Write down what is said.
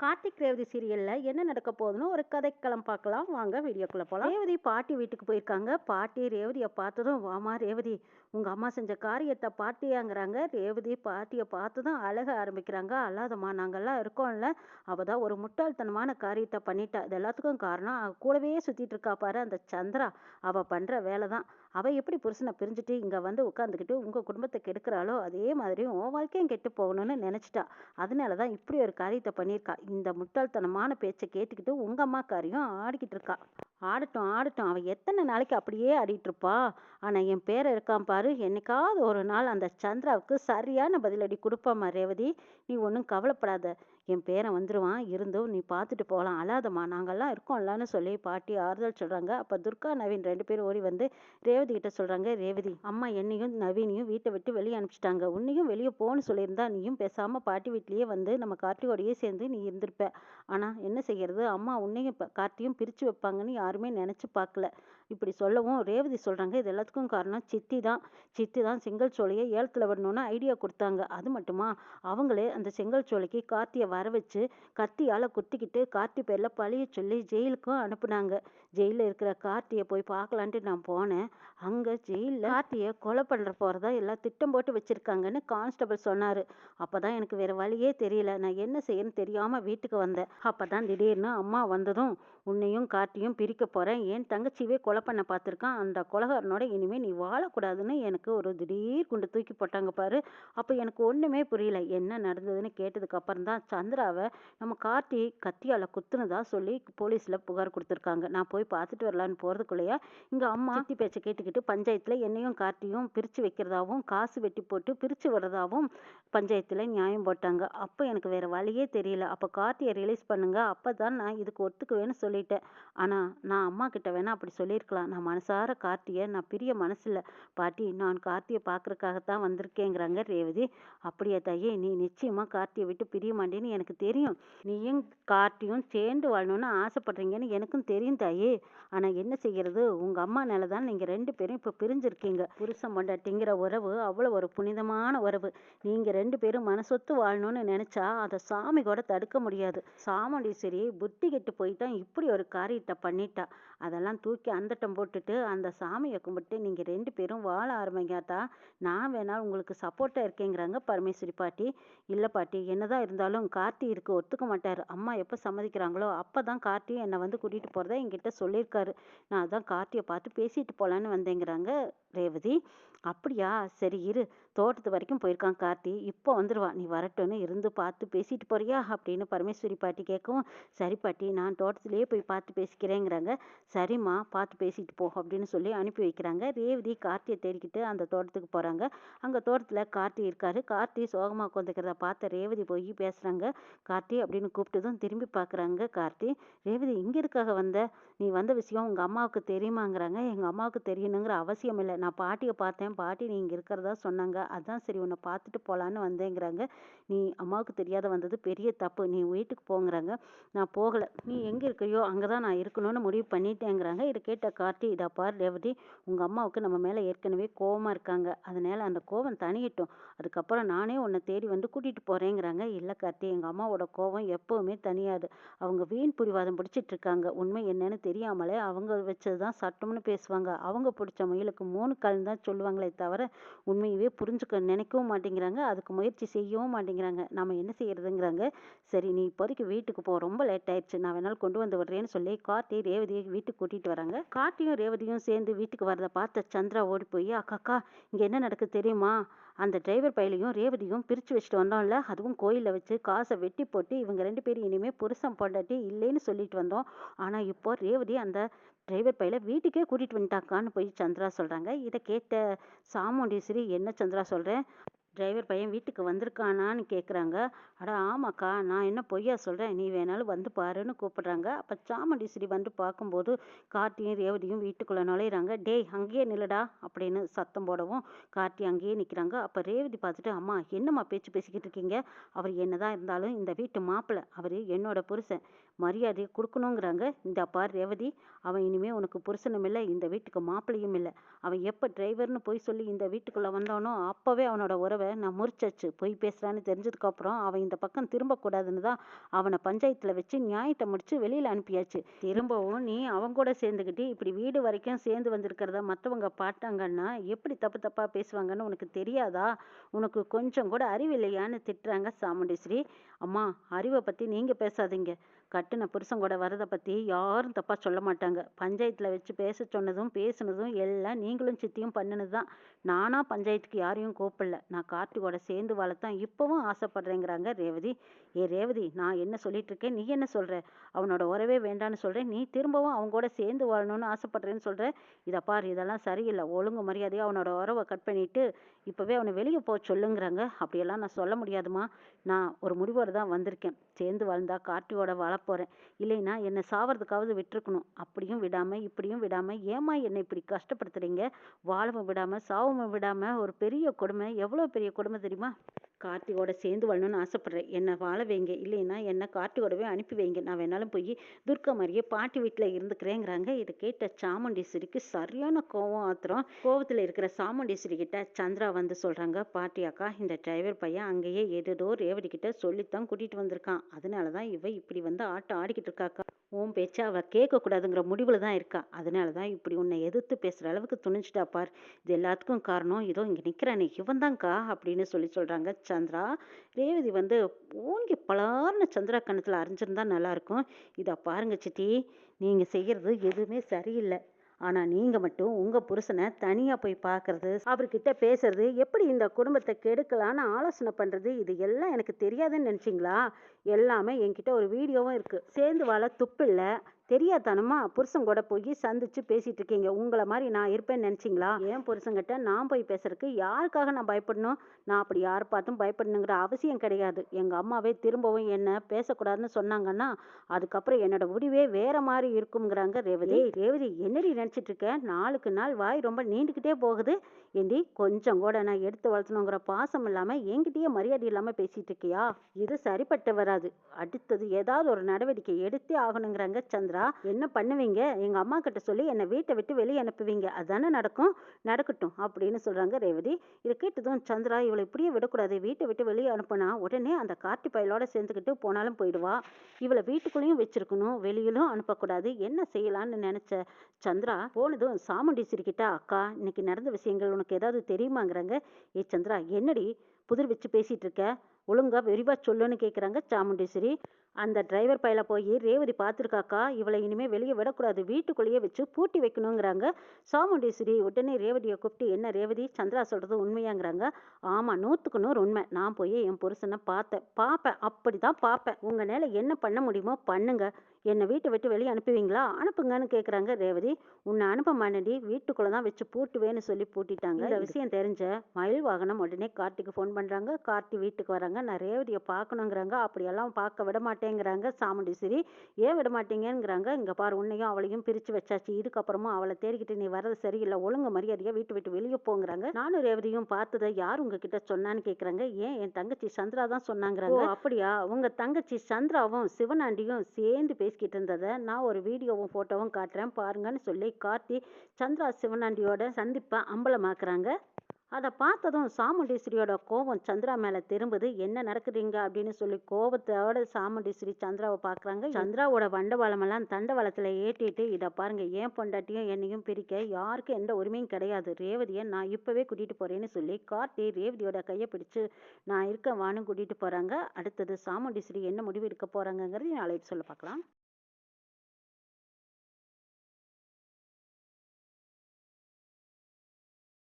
கார்த்திக் ரேவதி சீரியலில் என்ன நடக்க போகுதுன்னு ஒரு கதைக்களம் பார்க்கலாம். வாங்க வீடியோக்குள்ளே போகலாம் ரேவதி பாட்டி வீட்டுக்கு போயிருக்காங்க. பாட்டி ரேவதியை பார்த்ததும் வாமா ரேவதி உங்கள் அம்மா செஞ்ச காரியத்தை பாட்டியாங்கிறாங்க. ரேவதி பாட்டியை பார்த்ததும் அழக ஆரம்பிக்கிறாங்க. அல்லாதம்மா நாங்கள்லாம் இருக்கோம்ல. அவள் தான் ஒரு முட்டாள்தனமான காரியத்தை பண்ணிட்டா. இது எல்லாத்துக்கும் காரணம் கூடவே சுற்றிட்டு இருக்கா பாரு அந்த சந்திரா. அவள் பண்ணுற வேலை தான் அவள் எப்படி புருஷனை பிரிஞ்சுட்டு இங்கே வந்து உட்காந்துக்கிட்டு உங்கள் குடும்பத்தை கெடுக்கிறாளோ அதே மாதிரி உன் வாழ்க்கையும் கெட்டு போகணும்னு நினச்சிட்டா. அதனால தான் இப்படி ஒரு காரியத்தை பண்ணியிருக்கா. இந்த முட்டாள்தனமான பேச்சை கேட்டுக்கிட்டு உங்கள் அம்மா காரியம் ஆடிக்கிட்டு இருக்கா. ஆடட்டும் ஆடட்டும். அவள் எத்தனை நாளைக்கு அப்படியே ஆடிட்டுருப்பா ஆனால் என் பேரை இருக்கான் பாரு. என்னைக்காவது ஒரு நாள் அந்த சந்திராவுக்கு சரியான பதிலடி கொடுப்பாம்மா ரேவதி. நீ ஒன்றும் கவலைப்படாத. என் பேரன் வந்துடுவான் இருந்தும் நீ பார்த்துட்டு போகலாம் அழாதம்மா. நாங்கள்லாம் இருக்கோம்லான்னு சொல்லி பாட்டி ஆறுதல் சொல்கிறாங்க அப்போ துர்கா நவீன் ரெண்டு பேரும் ஓடி வந்து ரேவதி கிட்ட சொல்கிறாங்க ரேவதி அம்மா என்னையும் நவீனையும் வீட்டை விட்டு வெளியே அனுப்பிச்சிட்டாங்க. உன்னையும் வெளியே போன்னு சொல்லியிருந்தா நீயும் பேசாமல் பாட்டி வீட்லேயே வந்து நம்ம கார்த்தியோடையே சேர்ந்து நீ இருந்திருப்ப. ஆனால் என்ன செய்கிறது அம்மா உன்னையும் இப்போ கார்த்தியும் பிரித்து வைப்பாங்கன்னு யாருமே நினச்சி பார்க்கல. இப்படி சொல்லவும் ரேவதி சொல்கிறாங்க இது எல்லாத்துக்கும் காரணம் சித்தி தான். சித்தி தான் செங்கல் சோலையை ஏலத்தில் விடணும்னு ஐடியா கொடுத்தாங்க. அது மட்டுமா? அவங்களே அந்த செங்கல் சோலைக்கு கார்த்தியை வர வச்சு கத்தியால் குத்திக்கிட்டு கார்த்தி பேரில் பழிய சொல்லி ஜெயிலுக்கும் அனுப்புனாங்க. ஜெயிலில் இருக்கிற கார்த்தியை போய் பார்க்கலான்ட்டு நான் போனேன். அங்கே ஜெயிலில் கார்த்தியை கொலை பண்ணுற போகிறதா எல்லாம் திட்டம் போட்டு வச்சுருக்காங்கன்னு கான்ஸ்டபிள் சொன்னார். அப்போ தான் எனக்கு வேறு வழியே தெரியல. நான் என்ன செய்யணும்னு தெரியாமல் வீட்டுக்கு வந்தேன். அப்போ தான் திடீர்னு அம்மா வந்ததும் உன்னையும் கார்த்தியும் பிரிக்க போகிறேன் ஏன் தங்கச்சியவே கொலை பண்ண பார்த்துருக்கான். அந்த கொலகாரனோட இனிமேல் நீ வாழக்கூடாதுன்னு எனக்கு ஒரு திடீர் குண்டு தூக்கி போட்டாங்க பாரு. அப்போ எனக்கு ஒன்றுமே புரியல. என்ன நடந்ததுன்னு கேட்டதுக்கு அப்புறம் தான் சந்திராவை நம்ம கார்த்தி கத்தியால் குத்துனதா சொல்லி போலீஸில் புகார் கொடுத்துருக்காங்க. நான் போய் பார்த்துட்டு வரலான்னு போகிறதுக்குள்ளேயே இங்கே அம்மா சித்தி பேச்சை கேட்டுக்கிட்டு பஞ்சாயத்தில் என்னையும் கார்த்தியும் பிரித்து வைக்கிறதாவும் காசு வெட்டி போட்டு பிரித்து விடுறதாவும் பஞ்சாயத்தில் நியாயம் போட்டாங்க. அப்போ எனக்கு வேறு வழியே தெரியல. அப்போ கார்த்தியை ரிலீஸ் பண்ணுங்க. அப்போ தான் நான் இதுக்கு ஒத்துக்குவேன்னு சொல்லிட்டேன். ஆனால் நான் அம்மா கிட்ட வேணா அப்படி இருந்திருக்கலாம் நான் மனசார கார்த்தியை நான் பிரிய மனசில்ல பாட்டி நான் கார்த்தியை பார்க்குறக்காகத்தான் வந்திருக்கேங்கிறாங்க ரேவதி. அப்படியே தாயே நீ நிச்சயமாக கார்த்தியை விட்டு பிரிய மாட்டேன்னு எனக்கு தெரியும். நீயும் கார்த்தியும் சேர்ந்து வாழணும்னு ஆசைப்படுறீங்கன்னு எனக்கும் தெரியும் தாயே. ஆனால் என்ன செய்கிறது உங்கள் அம்மா தான் நீங்கள் ரெண்டு பேரும் இப்போ பிரிஞ்சிருக்கீங்க. புருஷன் பொண்டாட்டிங்கிற உறவு அவ்வளோ ஒரு புனிதமான உறவு. நீங்கள் ரெண்டு பேரும் மனசொத்து வாழணும்னு நினச்சா அதை சாமி கூட தடுக்க முடியாது. சாமுண்டீஸ்வரி புத்தி கெட்டு போயிட்டான் இப்படி ஒரு காரியத்தை பண்ணிட்டா. அதெல்லாம் தூக்கி அந்த அந்தட்டம் போட்டுட்டு அந்த சாமியை கும்பிட்டு நீங்கள் ரெண்டு பேரும் வாழ ஆரம்பிங்காத்தா நான் வேணால் உங்களுக்கு சப்போர்ட்டாக இருக்கேங்கிறாங்க பரமேஸ்வரி பாட்டி. இல்லை பாட்டி என்னதான் இருந்தாலும் கார்த்தி இருக்கு ஒத்துக்க மாட்டார். அம்மா எப்போ சம்மதிக்கிறாங்களோ அப்போ தான் கார்த்தி என்னை வந்து கூட்டிகிட்டு போகிறதா என்கிட்ட சொல்லியிருக்காரு. நான் அதான் கார்த்தியை பார்த்து பேசிட்டு போகலான்னு வந்தேங்கிறாங்க ரேவதி. அப்படியா? சரி இரு. தோட்டத்து வரைக்கும் போயிருக்கான் கார்த்தி. இப்போ வந்துடுவான் நீ வரட்டும்னு இருந்து பார்த்து பேசிட்டு போறியா? அப்படின்னு பரமேஸ்வரி பாட்டி கேட்கவும் சரி பாட்டி நான் தோட்டத்திலேயே போய் பார்த்து பேசிக்கிறேங்கிறாங்க. சரிம்மா பார்த்து பேசிட்டு போ அப்படின்னு சொல்லி அனுப்பி வைக்கிறாங்க. ரேவதி கார்த்தியை தேடிக்கிட்டு அந்த தோட்டத்துக்கு போகிறாங்க அங்கே தோட்டத்தில் கார்த்தி இருக்காரு. கார்த்தி சோகமாக உட்காந்துக்கிறத பார்த்த ரேவதி போய் பேசுகிறாங்க கார்த்தி அப்படின்னு கூப்பிட்டதும் திரும்பி பார்க்குறாங்க கார்த்தி. ரேவதி இங்கே இருக்காக வந்த? நீ வந்த விஷயம் உங்கள் அம்மாவுக்கு தெரியுமாங்கிறாங்க. எங்கள் அம்மாவுக்கு தெரியணுங்கிற அவசியம் இல்லை. நான் பாட்டியை பார்த்தேன். பாட்டி நீ இங்கே இருக்கிறதா சொன்னாங்க. அதான் சரி உன்னை பார்த்துட்டு போகலான்னு வந்தேங்கிறாங்க. நீ அம்மாவுக்கு தெரியாத வந்தது பெரிய தப்பு. நீ வீட்டுக்கு போங்கிறாங்க. நான் போகலை. நீ எங்கே இருக்கிறியோ அங்கே தான் நான் இருக்கணும்னு முடிவு பண்ணிட்டேங்கிறாங்க. இதை கேட்ட கார்த்தி இதை பார் ரேவதி உங்கள் அம்மாவுக்கு நம்ம மேலே ஏற்கனவே கோவமாக இருக்காங்க. அதனால் அந்த கோவம் தனியிட்டோம் அதுக்கப்புறம் நானே உன்னை தேடி வந்து கூட்டிகிட்டு போகிறேங்கிறாங்க இல்லை கார்த்தி எங்கள் அம்மாவோட கோவம் எப்போவுமே தனியாது அவங்க வீண் புரிவாதம் பிடிச்சிட்டு இருக்காங்க. உண்மை என்னன்னு தெரியாமலே அவங்க வச்சது தான் சட்டம்னு பேசுவாங்க. அவங்க பிடிச்ச முயலுக்கு மூணு கால் தான் சொல்லுவாங்களே தவிர உண்மையவே புரிஞ்சுக்க நினைக்கவும் மாட்டேங்கிறாங்க. அதுக்கு முயற்சி செய்யவும் மாட்டேங்கிறாங்க. நம்ம என்ன செய்யறதுங்கிறாங்க. சரி நீ இப்போதைக்கு வீட்டுக்கு போ. ரொம்ப லேட் ஆயிடுச்சு. நான் வேணாலும் கொண்டு வந்து விடுறேன்னு சொல்லி கார்த்தி ரேவதியை வீட்டுக்கு கூட்டிகிட்டு வராங்க. கார்த்தியும் ரேவதியும் சேர்ந்து வீட்டுக்கு வரதை பார்த்த சந்திரா ஓடி போய் அக்காக்கா இங்கே என்ன நடக்குது தெரியுமா? அந்த டிரைவர் பையலையும் ரேவதியும் பிரித்து வச்சுட்டு வந்தோம்ல. அதுவும் கோயிலில் வச்சு காசை வெட்டி போட்டு இவங்க ரெண்டு பேரும் இனிமேல் புருஷன் பொண்டாட்டி இல்லைன்னு சொல்லிட்டு வந்தோம். ஆனால் இப்போ ரேவதி அந்த டிரைவர் பையில வீட்டுக்கே கூட்டிகிட்டு வந்துட்டாக்கான்னு போய் சந்திரா சொல்கிறாங்க இதை கேட்ட சாமுண்டீஸ்வரி என்ன சந்திரா சொல்கிறேன் டிரைவர் பையன் வீட்டுக்கு வந்திருக்கானான்னு கேட்குறாங்க அட ஆமாக்கா நான் என்ன பொய்யா சொல்கிறேன் நீ வேணாலும் வந்து பாருன்னு கூப்பிடுறாங்க. அப்போ சாமுண்டீஸ்வரி வந்து பார்க்கும்போது கார்த்தியும் ரேவதியும் வீட்டுக்குள்ளே நுழையிறாங்க. டேய் அங்கேயே நில்லடா அப்படின்னு சத்தம் போடவும் கார்த்தி அங்கேயே நிற்கிறாங்க அப்போ ரேவதி பார்த்துட்டு அம்மா என்னம்மா பேச்சு பேசிக்கிட்டு இருக்கீங்க? அவர் என்னதான் இருந்தாலும் இந்த வீட்டு மாப்பிள்ளை அவர் என்னோட புருஷன். மரியாதையை கொடுக்கணுங்கிறாங்க. இந்த பார் ரேவதி அவன் இனிமே உனக்கு புருஷனும் இல்லை இந்த வீட்டுக்கு மாப்பிள்ளையும் இல்லை. அவன் எப்போ டிரைவர்னு போய் சொல்லி இந்த வீட்டுக்குள்ளே வந்தானோ அப்போவே அவனோட உறவை நான் முறிச்சாச்சு. பொய் பேசுகிறான்னு தெரிஞ்சதுக்கப்புறம் அவன் இந்த பக்கம் திரும்பக்கூடாதுன்னு தான் அவனை பஞ்சாயத்தில் வச்சு நியாயத்தை முடிச்சு வெளியில் அனுப்பியாச்சு. திரும்பவும் நீ அவன் கூட சேர்ந்துக்கிட்டு இப்படி வீடு வரைக்கும் சேர்ந்து வந்திருக்கிறத மற்றவங்க பார்த்தாங்கன்னா எப்படி தப்பு தப்பாக பேசுவாங்கன்னு உனக்கு தெரியாதா? உனக்கு கொஞ்சம் கூட அறிவில்லையான்னு திட்டுறாங்க சாமுண்டீஸ்வரி. அம்மா அறிவை பற்றி நீங்கள் பேசாதீங்க. கட்டின புருஷன் கூட வரதை பற்றி யாரும் தப்பாக சொல்ல மாட்டாங்க. பஞ்சாயத்தில் வச்சு பேச சொன்னதும் பேசுனதும் எல்லாம் நீங்களும் சித்தியும் பண்ணினது தான் நானாக பஞ்சாயத்துக்கு யாரையும் கூப்பிடல. நான் கார்த்திகோட சேர்ந்து வாழத்தான் இப்போவும் ஆசைப்படுறேங்கிறாங்க ரேவதி. ஏ ரேவதி நான் என்ன சொல்லிட்டு இருக்கேன் நீ என்ன சொல்கிற அவனோட உறவே வேண்டான்னு சொல்கிறேன் நீ திரும்பவும் அவங்க கூட சேர்ந்து வாழணும்னு ஆசைப்படுறேன்னு சொல்கிற இதை பார் இதெல்லாம் சரியில்லை. ஒழுங்கு மரியாதையாக அவனோட உறவை கட் பண்ணிட்டு இப்போவே அவனை வெளியே போக சொல்லுங்கிறாங்க. அப்படியெல்லாம் நான் சொல்ல முடியாதுமா நான் ஒரு முடிவோடு தான் வந்திருக்கேன். சேர்ந்து வாழ்ந்தா கார்த்தியோட வாழப்போகிறேன் இல்லைன்னா என்னை சாவறதுக்காவது விட்டுருக்கணும். அப்படியும் விடாமல் இப்படியும் விடாமல் ஏமா என்னை இப்படி கஷ்டப்படுத்துறீங்க? வாழவும் விடாமல் சாவவும் விடாமல் ஒரு பெரிய கொடுமை எவ்வளோ பெரிய கொடுமை தெரியுமா? கார்த்திகோட சேர்ந்து வாழணும்னு ஆசைப்பட்றேன். என்னை வாழ வைங்க. இல்லைன்னா என்னை கார்த்திகோடவே அனுப்பி வைங்க. நான் வேணாலும் போய் துர்கா மாதிரியே பாட்டி வீட்டில் இருந்துக்கிறேங்கிறாங்க. இதை கேட்ட சாமுண்டீஸ்வரிக்கு சரியான கோவம் ஆத்திரம். கோவத்தில் இருக்கிற சாமுண்டீஸ்வரி கிட்ட சந்திரா வந்து சொல்கிறாங்க பாட்டி அக்கா இந்த டிரைவர் பையன் அங்கேயே ஏதோ ரேவடி கிட்ட சொல்லித்தான் கூட்டிகிட்டு வந்திருக்கான். அதனால தான் இவ இப்படி வந்து ஆட்டம் ஆடிக்கிட்டு இருக்காக்கா உன் பேச்சை அவள் கேட்கக்கூடாதுங்கிற முடிவில் தான் இருக்கா. அதனால தான் இப்படி உன்னை எதிர்த்து பேசுகிற அளவுக்கு துணிஞ்சிட்டா பார். இது எல்லாத்துக்கும் காரணம் இதோ இங்கே நிற்கிறானே இவன் தான்க்கா அப்படின்னு சொல்லி சொல்கிறாங்க சந்திரா. ரேவதி வந்து ஓங்கி பலார்னு சந்திரா கணத்தில் அரைஞ்சிருந்தா நல்லாயிருக்கும் இதை பாருங்க சித்தி நீங்கள் செய்கிறது எதுவுமே சரியில்லை. ஆனால் நீங்கள் மட்டும் உங்கள் புருஷனை தனியாக போய் பார்க்கறது அவர்கிட்ட பேசுறது எப்படி இந்த குடும்பத்தை கெடுக்கலான்னு ஆலோசனை பண்ணுறது இது எல்லாம் எனக்கு தெரியாதுன்னு நினச்சிங்களா? எல்லாமே என்கிட்ட ஒரு வீடியோவும் இருக்குது சேர்ந்து வாழ துப்பில்லை. தெரியாதனமா புருஷன் கூட போய் சந்திச்சு பேசிட்டு இருக்கீங்க. உங்களை மாதிரி நான் இருப்பேன்னு நினைச்சிங்களா? ஏன் புருஷங்கிட்ட நான் போய் பேசுறதுக்கு யாருக்காக நான் பயப்படணும்? நான் அப்படி யார் பார்த்தும் பயப்படணுங்கிற அவசியம் கிடையாது. எங்க அம்மாவே திரும்பவும் என்ன பேசக்கூடாதுன்னு சொன்னாங்கன்னா அதுக்கப்புறம் என்னோட முடிவே வேற மாதிரி இருக்குங்கிறாங்க ரேவதி. ரேவதி என்னடி நினைச்சிட்டு இருக்க? நாளுக்கு நாள் வாய் ரொம்ப நீண்டுக்கிட்டே போகுது. ஏண்டி கொஞ்சம் கூட நான் எடுத்து வளர்த்தணுங்கிற பாசம் இல்லாம என்கிட்டயே மரியாதை இல்லாம பேசிட்டு இருக்கியா? இது சரிப்பட்டு வராது. அடுத்தது ஏதாவது ஒரு நடவடிக்கை எடுத்தே ஆகணுங்கிறாங்க சந்திரா. என்ன பண்ணுவீங்க? எங்க அம்மா கிட்ட சொல்லி என்னை வீட்டை விட்டு வெளியே அனுப்புவீங்க. அதானே நடக்கும்? நடக்கட்டும் அப்படின்னு சொல்றாங்க ரேவதி. இதை கேட்டதும் சந்திரா இவளை இப்படியே விடக்கூடாது. வீட்டை விட்டு வெளியே அனுப்புனா உடனே அந்த கார்த்தி பயலோட சேர்ந்துக்கிட்டு போனாலும் போயிடுவா. இவளை வீட்டுக்குள்ளேயும் வச்சிருக்கணும். வெளியிலும் அனுப்பக்கூடாது. என்ன செய்யலாம்னு நினைச்ச சந்திரா போனதும் சாமுண்டீஸ்வரி கிட்ட அக்கா இன்னைக்கு நடந்த விஷயங்கள் உனக்கு ஏதாவது தெரியுமாங்கிறாங்க? ஏ சந்திரா என்னடி புதிர் வச்சு பேசிட்டு இருக்க? ஒழுங்கா விரிவா சொல்லுன்னு கேட்குறாங்க சாமுண்டீஸ்வரி. அந்த டிரைவர் பையில போய் ரேவதி பார்த்துருக்காக்கா இவளை இனிமே வெளியே விடக்கூடாது வீட்டுக்குள்ளேயே வச்சு பூட்டி வைக்கணுங்கிறாங்க சாமுண்டீஸ்வரி. உடனே ரேவதியை கூப்பிட்டு என்ன ரேவதி சந்திரா சொல்றது உண்மையாங்கிறாங்க? ஆமா நூற்றுக்கு நூறு உண்மை. நான் போய் என் புருஷனை பார்த்தேன். பார்ப்பேன். அப்படி தான் பார்ப்பேன் உங்களால் என்ன பண்ண முடியுமோ பண்ணுங்க. என்னை வீட்டை விட்டு வெளியே அனுப்புவீங்களா? அனுப்புங்கன்னு கேட்குறாங்க ரேவதி. உன்னை அனுப்ப மாட்டேடி வீட்டுக்குள்ளே தான் வச்சு பூட்டுவேன்னு சொல்லி பூட்டிட்டாங்க. இந்த விஷயம் தெரிஞ்ச மயில் வாகனம் உடனே கார்த்திக்கு ஃபோன் பண்ணுறாங்க கார்த்தி வீட்டுக்கு வராங்க. நான் ரேவதியை பார்க்கணுங்கிறாங்க. அப்படியெல்லாம் பார்க்க விட மாட்டேங்கிறாங்க. சாமுண்டீஸ்வரி ஏன் விட மாட்டேங்கிறாங்க இங்கே பாரு உன்னையும் அவளையும் பிரித்து வச்சாச்சு. இதுக்கப்புறமும் அவளை தேடிக்கிட்டு நீ வர்றது சரியில்லை. ஒழுங்கு மரியாதையாக வீட்டு விட்டு வெளியே போங்கிறாங்க. நானும் ரேவதியும் பார்த்ததை யார் உங்ககிட்ட சொன்னான்னு கேட்குறாங்க ஏன் என் தங்கச்சி சந்திரா தான் சொன்னாங்கிறாங்க. "ஓ, அப்படியா? உங்க தங்கச்சி சந்திராவும் சிவனாண்டியும் சேர்ந்து பேசிக்கிட்டு இருந்ததை நான் ஒரு வீடியோவும் ஃபோட்டோவும் காட்டுறேன். பாருங்கன்னு சொல்லி கார்த்தி சந்திரா சிவனாண்டியோட சந்திப்பை அம்பலமாக்குறாங்க. அதை பார்த்ததும் சாமுண்டீஸ்வரியோட கோபம் சந்திரா மேல திரும்புது. என்ன நடக்குதுங்க? அப்படின்னு சொல்லி கோபத்தோட சாமுண்டீஸ்வரி சந்திராவை பார்க்கறாங்க சந்திராவோட வண்டவாளமெல்லாம் தண்டவாளத்துல ஏற்றிட்டு இதை பாருங்க ஏன் பொண்டாட்டியும் என்னையும் பிரிக்க. யாருக்கும் எந்த உரிமையும் கிடையாது. ரேவதியை நான் இப்பவே கூட்டிட்டு போறேன்னு சொல்லி கார்த்தி ரேவதியோட கையை பிடிச்சு நான் இருக்க வான்னு கூட்டிட்டு போறாங்க. அடுத்தது சாமுண்டீஸ்வரி என்ன முடிவு எடுக்க போறாங்கங்கிறது நாளைக்கு சொல்ல பார்க்கலாம்